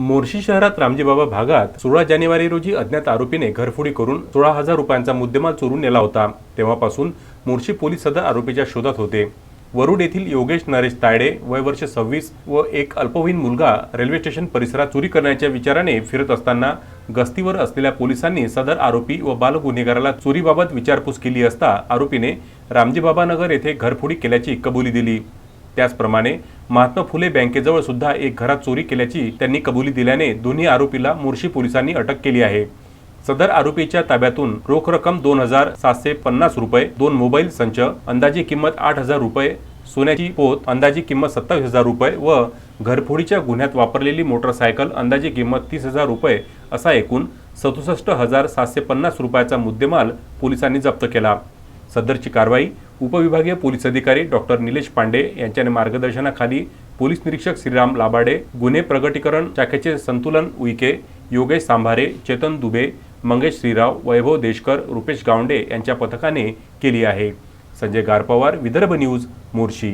मोर्शी शहरात रामजीबाबा भागात सोळा जानेवारी रोजी अज्ञात आरोपीने घरफोडी करून सोळा हजार रुपयांचा मुद्देमाल चोरून नेला होता. तेव्हापासून मोर्शी पोलीस सदर आरोपीच्या शोधात होते. वरुड येथील योगेश नरेश तायडे वय वर्ष सव्वीस व एक अल्पवयीन मुलगा रेल्वे स्टेशन परिसरात चोरी करण्याच्या विचाराने फिरत असताना गस्तीवर असलेल्या पोलिसांनी सदर आरोपी व बाल गुन्हेगाराला चोरीबाबत विचारपूस केली असता आरोपीने रामजीबाबा नगर येथे घरफोडी केल्याची कबुली दिली. त्याचप्रमाणे महात्मा फुले बँकेजवळ सुद्धा एक घरात चोरी केल्याची त्यांनी कबुली दिल्याने दोन्ही आरोपीला मोर्शी पोलिसांनी अटक केली आहे. सदर आरोपीच्या ताब्यातून रोख रक्कम दोन हजार सातशे पन्नास रुपये दोन मोबाईल संच अंदाजी किंमत आठ हजार रुपये सोन्याची पोत अंदाजी किंमत सत्तावीस हजार रुपये व घरफोडीच्या गुन्ह्यात वापरलेली मोटरसायकल अंदाजी किंमत तीस हजार रुपये असा एकूण सदुसष्ट हजार सातशे पन्नास रुपयाचा मुद्देमाल पोलिसांनी जप्त केला. सदरची कारवाई उपविभागीय पोलीस अधिकारी डॉक्टर निलेश पांडे यांच्या मार्गदर्शनाखाली पोलीस निरीक्षक श्रीराम लाबाडे गुन्हे प्रगटीकरण शाखेचे संतुलन उईके योगेश सांभारे चेतन दुबे मंगेश श्रीराव वैभव देशकर रुपेश गावंडे यांच्या पथकाने केली आहे. संजय गारपवार विदर्भ न्यूज मोर्शी.